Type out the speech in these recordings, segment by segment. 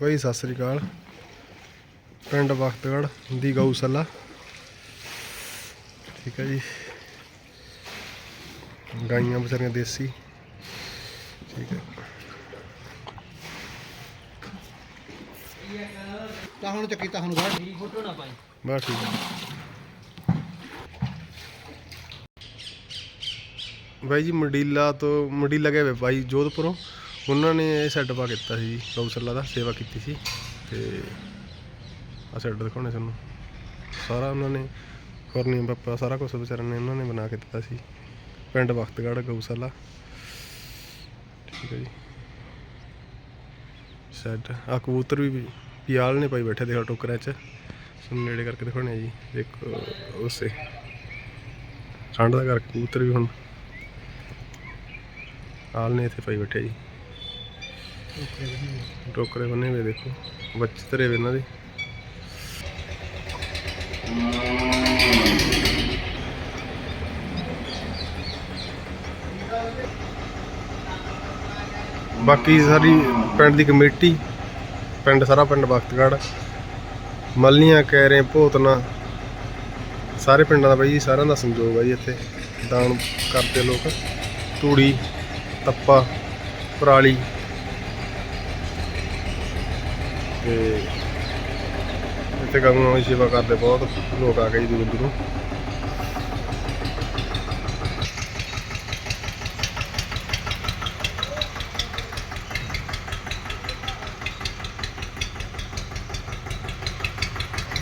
ਬਾਈ ਸਤਿ ਸ੍ਰੀ ਅਕਾਲ। ਪਿੰਡ ਵਖਤਗੜ ਦੀ ਗਊਸ਼ਾਲਾ। ਠੀਕ ਹੈ ਜੀ। ਗਾਈਆਂ ਵਿਚਾਰੀਆਂ ਦੇਸੀ। ਠੀਕ ਹੈ। ਤਾਂ ਹੁਣ ਚੱਕੀ ਤਾਂ ਹੁਣ ਗਾੜ ਫੋਟੋ ਨਾ ਪਾਈ। ਬਸ ਠੀਕ ਹੈ। ਬਾਈ ਜੀ ਮੰਡੀਲਾ ਤੋਂ ਮੰਡੀਲਾ ਗਏ ਵੇ ਬਾਈ ਜੋਧਪੁਰੋਂ। ਉਹਨਾਂ ਨੇ ਇਹ ਸੈੱਟ ਪਾ ਕੀਤਾ ਸੀ ਜੀ ਗਊਸ਼ਾਲਾ ਦਾ ਸੇਵਾ ਕੀਤੀ ਸੀ ਤੇ ਆ ਸੈੱਟ ਦਿਖਾਉਣੇ ਤੁਹਾਨੂੰ। ਸਾਰਾ ਉਹਨਾਂ ਨੇ ਫਰਨੀ ਪੱਪਾ, ਸਾਰਾ ਕੁਝ ਵਿਚਾਰਿਆਂ ਨੇ ਉਹਨਾਂ ਨੇ ਬਣਾ ਕੇ ਦਿੱਤਾ ਸੀ। ਪਿੰਡ ਵਖਤਗੜ੍ਹ ਗਊਸ਼ਾਲਾ ਠੀਕ ਹੈ ਜੀ। ਸੈੱਟ ਆ ਕਬੂਤਰ ਵੀ ਪਿਆਲ ਨੇ ਪਾਈ ਬੈਠੇ, ਦੇਖੋ ਟੋਕਰਿਆਂ 'ਚ। ਤੁਹਾਨੂੰ ਨੇੜੇ ਕਰਕੇ ਦਿਖਾਉਣੇ ਆ ਜੀ। ਇੱਕ ਉਸੇ। ਠੰਡ ਦਾ ਕਰਕੇ ਕਬੂਤਰ ਵੀ ਹੁਣ ਆਲ ਨੇ ਇੱਥੇ ਪਾਈ ਬੈਠੇ ਜੀ। ਟੋਕਰੇ ਬੰਨੇ ਹੋਏ ਦੇਖੋ, ਬੱਚੇ ਧਰੇ ਵੇ ਇਹਨਾਂ ਦੇ। ਬਾਕੀ ਸਾਰੀ ਪਿੰਡ ਦੀ ਕਮੇਟੀ, ਪਿੰਡ ਸਾਰਾ ਪਿੰਡ ਬਖਤਗੜ੍ਹ, ਮੱਲੀਆਂ ਕਹਿਰੇ ਭੋਤਨਾ, ਸਾਰੇ ਪਿੰਡਾਂ ਦਾ ਬਾਈ ਜੀ, ਸਾਰਿਆਂ ਦਾ ਸੰਯੋਗ ਆ ਜੀ ਇੱਥੇ। ਦਾਨ ਕਰਦੇ ਲੋਕ। ਧੂੜੀ ਤੱਪਾ, ਪਰਾਲੀ ਤੇ ਇੱਥੇ ਗਊਆਂ ਦੀ ਸੇਵਾ ਕਰਦੇ ਬਹੁਤ ਲੋਕ ਆ ਗਏ ਜੀ ਦੂਰ ਦੂਰੋਂ।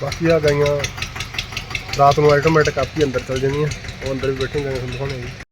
ਬਾਕੀ ਆ ਗਈਆਂ, ਰਾਤ ਨੂੰ ਆਟੋਮੈਟਿਕ ਆਪੀ ਅੰਦਰ ਚਲ ਜਾਂਦੀਆਂ, ਉਹ ਅੰਦਰ ਵੀ ਬੈਠੀਆਂ ਗਈਆਂ ਤੁਹਾਨੂੰ ਦਿਖਾਉਣੇ ਜੀ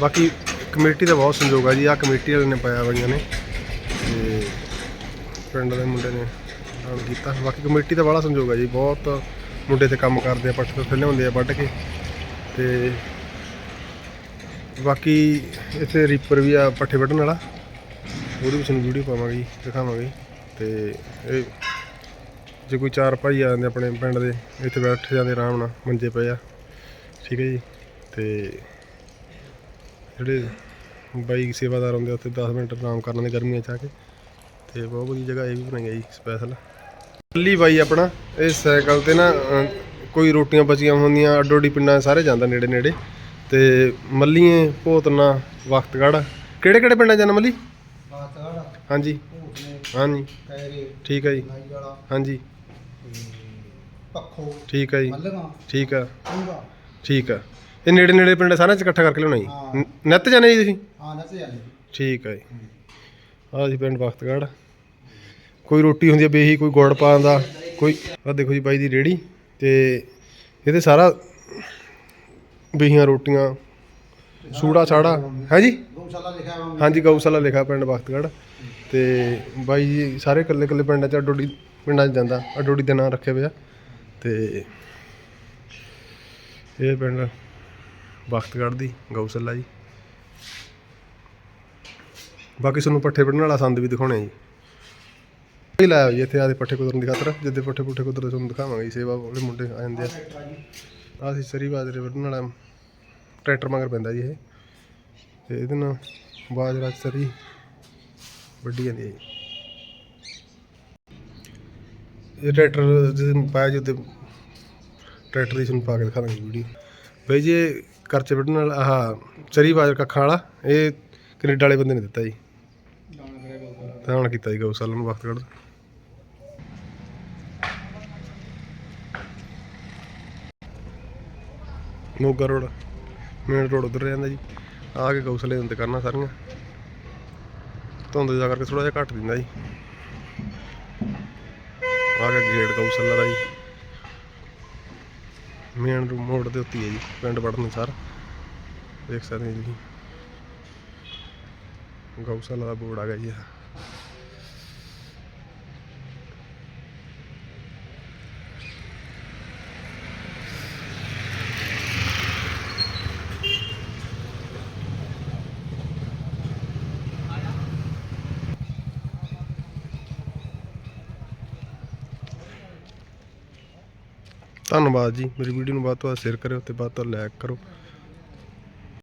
ਬਾਕੀ ਕਮੇਟੀ ਦਾ ਬਹੁਤ ਸੰਯੋਗ ਆ ਜੀ ਆ ਕਮੇਟੀ ਵਾਲੇ ਨੇ ਪਾਇਆ ਹੋਈਆਂ ਨੇ ਤੇ ਪਿੰਡ ਦੇ ਮੁੰਡੇ ਨੇ ਕੰਮ ਕੀਤਾ। ਬਾਕੀ ਕਮੇਟੀ ਦਾ ਬੜਾ ਸੰਯੋਗ ਆ ਜੀ। ਬਹੁਤ ਮੁੰਡੇ ਤੇ ਕੰਮ ਕਰਦੇ ਆ, ਪੱਠੇ ਤੋਂ ਲਿਆਉਂਦੇ ਆ ਵੱਢ ਕੇ। ਤੇ ਬਾਕੀ ਇੱਥੇ ਰੀਪਰ ਵੀ ਆ ਪੱਠੇ ਵੱਢਣ ਵਾਲਾ। ਉਹਦੀ ਵੀ ਤੁਹਾਨੂੰ ਵੀਡੀਓ ਪਾਵਾਂਗੇ ਜੀ, ਦਿਖਾਵਾਂਗੇ। ਤੇ ਇਹ ਜੇ ਕੋਈ ਚਾਰ ਭਾਈ ਆ ਜਾਂਦੇ ਆਪਣੇ ਪਿੰਡ ਦੇ, ਇੱਥੇ ਬੈਠ ਜਾਂਦੇ ਆਰਾਮ ਨਾਲ, ਮੰਜੇ ਪਏ ਆ। ਠੀਕ ਹੈ ਜੀ। ਤੇ ਜਿਹੜੇ ਬਾਈ ਸੇਵਾਦਾਰ ਹੁੰਦੇ ਆ, ਉੱਥੇ 10 ਮਿੰਟ ਆਰਾਮ ਕਰਨ ਦੇ ਗਰਮੀਆਂ ਚ ਆ ਕੇ। ਤੇ ਬਹੁਤ ਵਧੀਆ ਜਗ੍ਹਾ ਇਹ ਵੀ ਬਣਾਈ ਹੈ ਜੀ ਸਪੈਸ਼ਲ ਦਿੱਲੀ ਬਾਈ ਆਪਣਾ ਇਹ ਸਾਈਕਲ ਤੇ ਨਾ ਕੋਈ ਰੋਟੀਆਂ ਬਚੀਆਂ ਹੁੰਦੀਆਂ ਅੱਡੋ ਅੱਡੀ ਪਿੰਡਾਂ ਸਾਰੇ ਜਾਂਦਾ ਨੇੜੇ ਨੇੜੇ। ਤੇ ਮੱਲੀਏ ਭੋਤਨਾ ਵਖਤਗੜ੍ਹ। ਕਿਹੜੇ ਕਿਹੜੇ ਪਿੰਡਾਂ ਜਾਂਦਾ ਮੱਲੀ? ਹਾਂਜੀ। ਹਾਂਜੀ। ਠੀਕ ਹੈ ਜੀ। ਹਾਂਜੀ। ਪੱਖੋ। ਠੀਕ ਹੈ ਜੀ। ਠੀਕ ਆ ਠੀਕ ਆ ਇਹ ਨੇੜੇ ਨੇੜੇ ਪਿੰਡ ਸਾਰਿਆਂ ਚ ਇਕੱਠਾ ਕਰਕੇ ਲਿਆਉਣਾ ਜੀ। ਨਿੱਤ ਜਾਂਦੇ ਜੀ ਤੁਸੀਂ? ਹਾਂ ਨਸੇ ਜਾਂਦੇ ਠੀਕ ਹੈ ਜੀ। ਆਹ ਜੀ ਪਿੰਡ ਬਖਤਗੜ੍ਹ। ਕੋਈ ਰੋਟੀ ਹੁੰਦੀ ਹੈ ਬੇਹੀ ਕੋਈ ਗੁੜ ਪਾਉਂਦਾ ਕੋਈ ਆਹ ਦੇਖੋ ਜੀ ਬਾਈ ਦੀ ਰੇੜੀ ਤੇ ਇਹਦੇ ਸਾਰਾ ਬੇਹੀਆਂ ਰੋਟੀਆਂ ਸੂੜਾ ਸਾੜਾ ਹੈ ਜੀ? ਗਊਸ਼ਾਲਾ ਲਿਖਿਆ ਹੋਇਆ। ਹਾਂਜੀ ਗਊਸ਼ਾਲਾ ਲਿਖਾ ਪਿੰਡ ਬਖਤਗੜ੍ਹ ਤੇ ਬਾਈ ਜੀ ਸਾਰੇ ਇਕੱਲੇ ਇਕੱਲੇ ਪਿੰਡਾਂ ਚ ਅੱਡੋਡੀ ਪਿੰਡਾਂ ਚ ਜਾਂਦਾ ਅੱਡੋਡੀ ਦੇ ਨਾਂ ਰੱਖੇ ਪਿਆ ਤੇ ਇਹ ਪਿੰਡ ਬਖਤਗੜ੍ਹ ਦੀ ਗਊਸ਼ਾਲਾ ਜੀ। ਬਾਕੀ ਤੁਹਾਨੂੰ ਪੱਠੇ ਵੱਢਣ ਵਾਲਾ ਸੰਦ ਵੀ ਦਿਖਾਉਣੇ ਆ ਜੀ। ਇਹ ਲਾਇਆ ਜੀ, ਇੱਥੇ ਆਦੇ ਪੱਠੇ ਕੁਤਰਨ ਦੀ ਖਾਤਰ, ਜਿੱਦੇ ਪੱਠੇ ਪੁੱਠੇ ਕੁਤਰਦੇ ਤੁਹਾਨੂੰ ਦਿਖਾਵਾਂਗੇ ਜੀ, ਸੇਵਾ ਉਹਦੇ ਮੁੰਡੇ ਆ ਜਾਂਦੇ ਆ। ਟਰੈਕਟਰ ਆ ਸੀ ਸਰੀ ਬਾਜਰੇ ਵੱਢਣ ਵਾਲਾ ਟਰੈਕਟਰ ਮਗਰ ਪੈਂਦਾ ਜੀ ਇਹ। ਤੇ ਇਹਦੇ ਨਾਲ ਬਾਜਰਾ ਸਰੀ ਵੱਢੀ ਜਾਂਦੀ ਹੈ ਜੀ। ਇਹ ਟਰੈਕਟਰ ਜਿਹਦੇ ਪਾਇਆ ਜੀ ਉੱਤੇ ਟਰੈਕਟਰ ਦੀ ਤੁਹਾਨੂੰ ਪਾ ਕੇ ਦਿਖਾ ਦਾਂਗੇ ਵੀਡੀਓ। ਬਈ ਜੀ, ਇਹ ਕਰਚੇ ਵੱਢਣ ਵਾਲਾ, ਆਹ ਚਰੀ ਬਾਜਰ ਕੱਖਾਂ ਵਾਲਾ, ਇਹ ਕੈਨੇਡਾ ਵਾਲੇ ਬੰਦੇ ਨੇ ਦਿੱਤਾ ਜੀ। ਧਿਆਨ ਕੀਤਾ ਜੀ ਗਊਸ਼ਾਲਾ ਨੂੰ ਵਕਤ ਕੱਢ ਮੋਗਾ ਰੋਡ ਮੇਨ ਰੋਡ ਉਧਰ ਜਾਂਦਾ ਜੀ। ਆ ਕੇ ਗਊਸ਼ਾਲੇ ਦੇ ਉੱਤੇ ਕਰਨਾ ਸਾਰੀਆਂ। ਧੁੰਦ ਜਾ ਕਰਕੇ ਥੋੜਾ ਜਿਹਾ ਘੱਟ ਦਿੰਦਾ ਜੀ। ਆ ਕੇ ਗੇਟ ਗਊਸ਼ਾਲਾ ਦਾ ਜੀ। ਮੇਨ ਮੋੜ ਦੇ ਉੱਤੇ ਹੈ ਜੀ, ਪਿੰਡ ਵੜਨ ਸਾਰ। ਦੇਖ ਸਕਦੇ ਜੀ ਗਊਸ਼ਾਲਾ ਦਾ ਬੋਰਡ ਆ ਗਿਆ ਜੀ ਧੰਨਵਾਦ ਜੀ। ਮੇਰੀ ਵੀਡੀਓ ਨੂੰ ਵੱਧ ਤੋਂ ਵੱਧ ਸ਼ੇਅਰ ਕਰਿਓ ਤੇ ਵੱਧ ਤੋਂ ਲਾਈਕ ਕਰੋ।